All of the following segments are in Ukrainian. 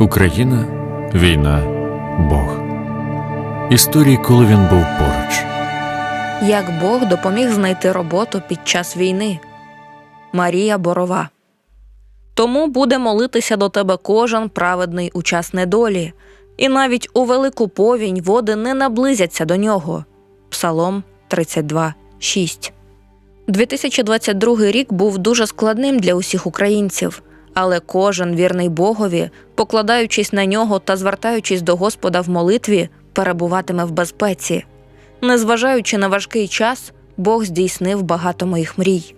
Україна, війна, Бог. Історії, коли він був поруч. Як Бог допоміг знайти роботу під час війни. Марія Борова. Тому буде молитися до тебе кожен праведний у час недолі, і навіть у велику повінь води не наблизяться до нього. Псалом 32, 6. 2022 рік був дуже складним для усіх українців, але кожен вірний Богові, покладаючись на нього та звертаючись до Господа в молитві, перебуватиме в безпеці. Незважаючи на важкий час, Бог здійснив багато моїх мрій.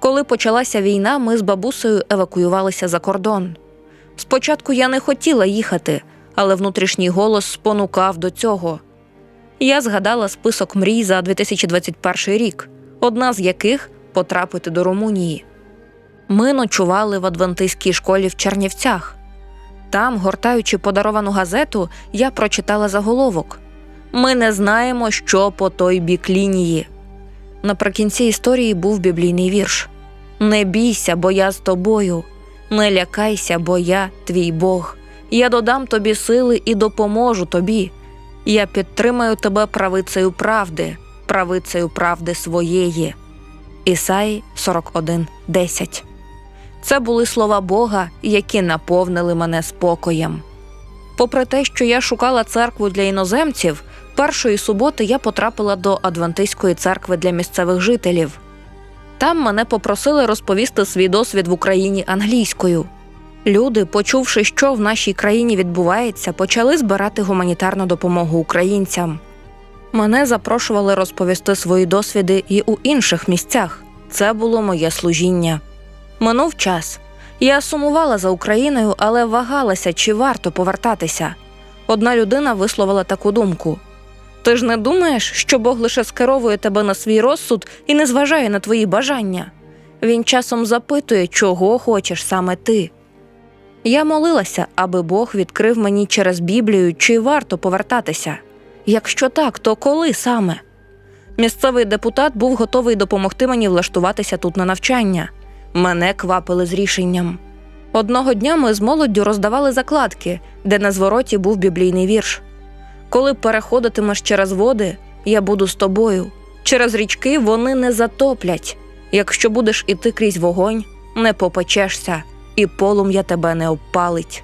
Коли почалася війна, ми з бабусею евакуювалися за кордон. Спочатку я не хотіла їхати, але внутрішній голос спонукав до цього. Я згадала список мрій за 2021 рік, одна з яких потрапити до Румунії. Ми ночували в адвентистській школі в Чернівцях. Там, гортаючи подаровану газету, я прочитала заголовок Ми не знаємо, що по той бік лінії. Наприкінці історії був біблійний вірш Не бійся, бо я з тобою, не лякайся, бо я твій Бог. Я додам тобі сили і допоможу тобі. Я підтримаю тебе правицею правди, правицею правди своєї. Ісаї 41.10 Це були слова Бога, які наповнили мене спокоєм. Попри те, що я шукала церкву для іноземців, першої суботи я потрапила до Адвентистської церкви для місцевих жителів. Там мене попросили розповісти свій досвід в Україні англійською. Люди, почувши, що в нашій країні відбувається, почали збирати гуманітарну допомогу українцям. Мене запрошували розповісти свої досвіди і у інших місцях. Це було моє служіння. Минув час. Я сумувала за Україною, але вагалася, чи варто повертатися. Одна людина висловила таку думку: Ти ж не думаєш, що Бог лише скеровує тебе на свій розсуд і не зважає на твої бажання. Він часом запитує, чого хочеш саме ти. Я молилася, аби Бог відкрив мені через Біблію, чи варто повертатися. Якщо так, то коли саме? Місцевий депутат був готовий допомогти мені влаштуватися тут на навчання. Мене квапили з рішенням. Одного дня ми з молоддю роздавали закладки, де на звороті був біблійний вірш. Коли переходитимеш через води, я буду з тобою. Через річки вони не затоплять. Якщо будеш іти крізь вогонь, не попечешся, і полум'я тебе не обпалить.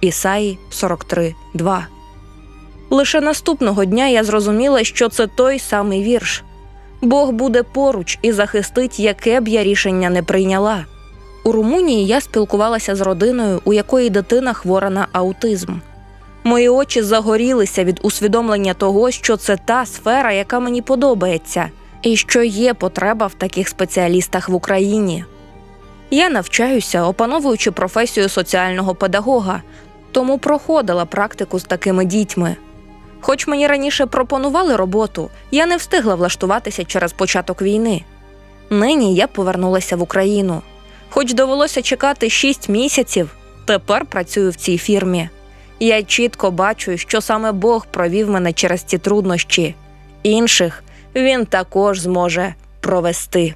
Ісаї 43, 2 Лише наступного дня я зрозуміла, що це той самий вірш. Бог буде поруч і захистить, яке б я рішення не прийняла. У Румунії я спілкувалася з родиною, у якої дитина хвора на аутизм. Мої очі загорілися від усвідомлення того, що це та сфера, яка мені подобається, і що є потреба в таких спеціалістах в Україні. Я навчаюся, опановуючи професію соціального педагога, тому проходила практику з такими дітьми. Хоч мені раніше пропонували роботу, я не встигла влаштуватися через початок війни. Нині я повернулася в Україну. Хоч довелося чекати шість місяців, тепер працюю в цій фірмі. Я чітко бачу, що саме Бог провів мене через ці труднощі. Інших він також зможе провести.